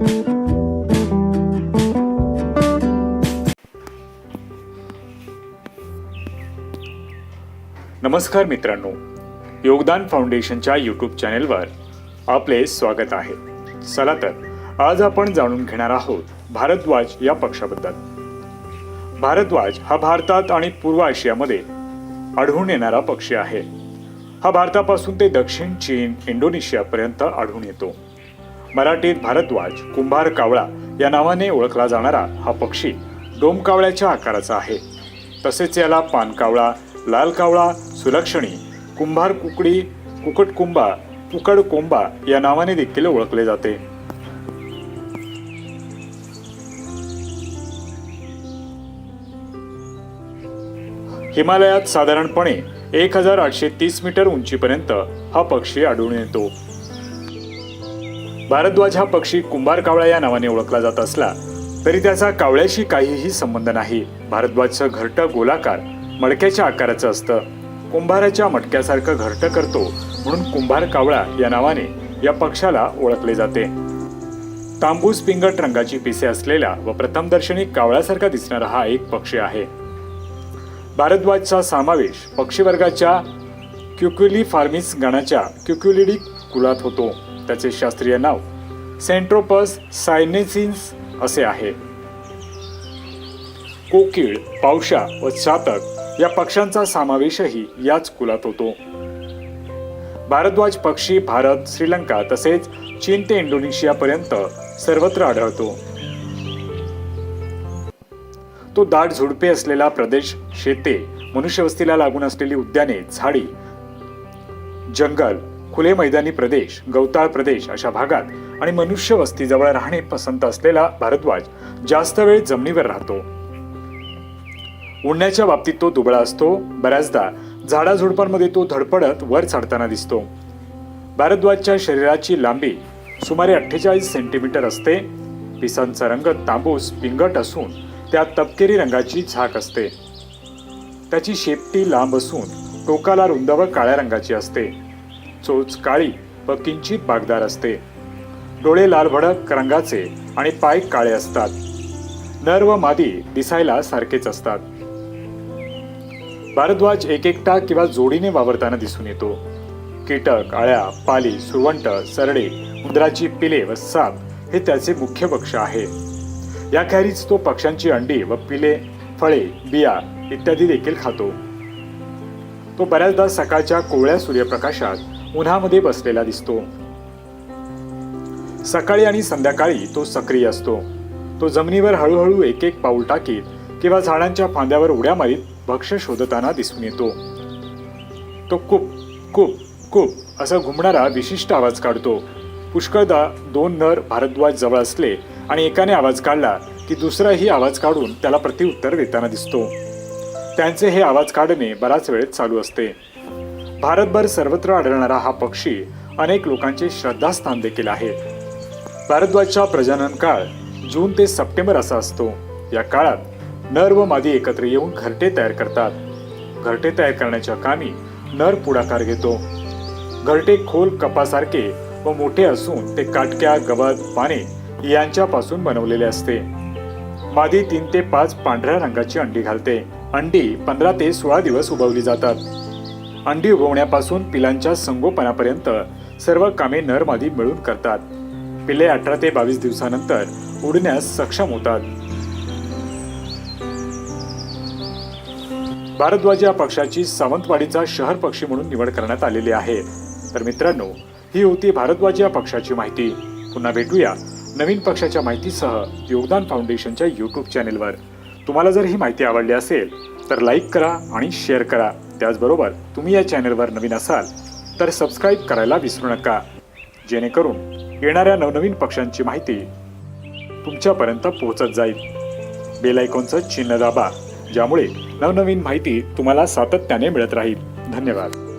नमस्कार मित्रांनो. योगदान फाउंडेशनच्या यूट्यूब चॅनेलवर आपले स्वागत आहे. चला तर आज आपण जाणून घेणार आहोत भारद्वाज या पक्षाबद्दल. भारद्वाज हा भारतात आणि पूर्व आशियामध्ये आढळून येणारा पक्षी आहे. हा भारतापासून ते दक्षिण चीन इंडोनेशियापर्यंत आढळून येतो. मराठीत भारद्वाज कुंभार कावळा या नावाने ओळखला जाणारा हा पक्षी डोमकावळ्याच्या आकाराचा आहे. तसेच याला पानकावळा लाल कावळा सुलक्षणी कुंभार कुकडी कुकटकुंबा कुकडकोंबा या नावाने देखील ओळखले जाते. हिमालयात साधारणपणे एक हजार आठशे तीस मीटर उंचीपर्यंत हा पक्षी आढळून येतो. भारद्वाज हा पक्षी कुंभार कावळा या नावाने ओळखला जात असला तरी त्याचा कावळ्याशी काहीही संबंध नाही. भारद्वाजचं घरटं गोलाकार मडक्याच्या आकाराचं असतं. कुंभाराच्या मटक्यासारखं घरटं करतो म्हणून कुंभार कावळा या नावाने या पक्षाला ओळखले जाते. तांबूस पिंगट रंगाची पिसे असलेला व प्रथमदर्शनी कावळ्यासारखा दिसणारा हा एक पक्षी आहे. भारद्वाजचा समावेश पक्षीवर्गाच्या क्युक्युली फार्मिस गणाच्या क्युक्युलिडी कुलात होतो. त्याचे शास्त्रीय नाव सेंट्रोपस सायनेसिन्स असे आहे. कोकिळ पावशा व चातक या पक्ष्यांचा समावेशही याच कुलात होतो. भारद्वाज पक्षी भारत श्रीलंका तसेच चीन ते इंडोनेशियापर्यंत सर्वत्र आढळतो. तो दाट झुडपे असलेला प्रदेश शेते मनुष्यवस्तीला लागून असलेली उद्याने झाडी जंगल खुले मैदानी प्रदेश गवताळ प्रदेश अशा भागात आणि मनुष्य वस्तीजवळ राहणे पसंत असलेला भारद्वाज जास्त वेळ जमिनीवर राहतो. उडण्याच्या बाबतीत तो दुबळा असतो बऱ्याचदा झाडाझुडपांमध्ये तो धडपडत वर चढताना दिसतो. भारद्वाजच्या शरीराची लांबी सुमारे अठ्ठेचाळीस सेंटीमीटर असते. पिसांचा रंग तांबूस पिंगट असून त्यात तपकेरी रंगाची झाक असते. त्याची शेपटी लांब असून टोकाला रुंद व काळ्या रंगाची असते. चोच काळी व किंचित बागदार असते. डोळे लाल भडक रंगाचे आणि पाय काळे असतात. नर व मादी दिसायला सारखेच असतात. भारद्वाज एक एकटा किंवा जोडीने वावरताना दिसून येतो. कीटक आळ्या पाली सुरवंट सरडे उंदराची पिले व साप हे त्याचे मुख्य पक्ष आहे. याखेरीज तो पक्ष्यांची अंडी व पिले फळे बिया इत्यादी देखील खातो. तो बऱ्याचदा सकाळच्या कोवळ्या सूर्यप्रकाशात उन्हामध्ये बसलेला दिसतो. सकाळी आणि संध्याकाळी तो सक्रिय असतो. तो जमिनीवर हळूहळू एक एक पाऊल टाकीत किंवा झाडांच्या फांद्यावर उड्या मारीत भक्ष्य शोधताना दिसून येतो. तो कुप कुप कुप असा घुमणारा विशिष्ट आवाज काढतो. पुष्कळदा दोन नर भारद्वाज जवळ असले आणि एकाने आवाज काढला की दुसराही आवाज काढून त्याला प्रत्युत्तर देताना दिसतो. त्यांचे हे आवाज काढणे बराच वेळ चालू असते. भारतभर सर्वत्र आढळणारा हा पक्षी अनेक लोकांचे श्रद्धास्थान देखील आहे भारद्वाजचा प्रजनन काळ जून ते सप्टेंबर असा असतो. या काळात नर व मादी एकत्र येऊन घरटे तयार करतात. घरटे तयार करण्याच्या कामी नर पुढाकार घेतो. घरटे खोल कपासारखे व मोठे असून ते काटक्या गवत पाने यांच्यापासून बनवलेले असते. मादी तीन ते पाच पांढऱ्या रंगाची अंडी घालते. अंडी पंधरा ते सोळा दिवस उभवली जातात. अंडी उगवण्यापासून पिलांच्या संगोपनापर्यंत सर्व कामे नर मादी मिळून करतात. पिल्ले अठरा ते बावीस दिवसानंतर उडण्यास सक्षम होतात. भारद्वाज या पक्षाची सावंतवाडीचा शहर पक्षी म्हणून निवड करण्यात आलेली आहे. तर मित्रांनो ही होती भारद्वाज या पक्षाची माहिती. पुन्हा भेटूया नवीन पक्षाच्या माहितीसह योगदान फाउंडेशनच्या यूट्यूब चॅनेलवर तुम्हाला जर ही माहिती आवडली असेल तर लाईक करा आणि शेअर करा. त्याचबरोबर तुम्ही या चॅनलवर नवीन असाल तर सबस्क्राईब करायला विसरू नका. जेणेकरून येणाऱ्या नवनवीन पक्षांची माहिती तुमच्यापर्यंत पोहोचत जाईल. बेलायकॉनचं चिन्ह दाबा ज्यामुळे नवनवीन माहिती तुम्हाला सातत्याने मिळत राहील. धन्यवाद.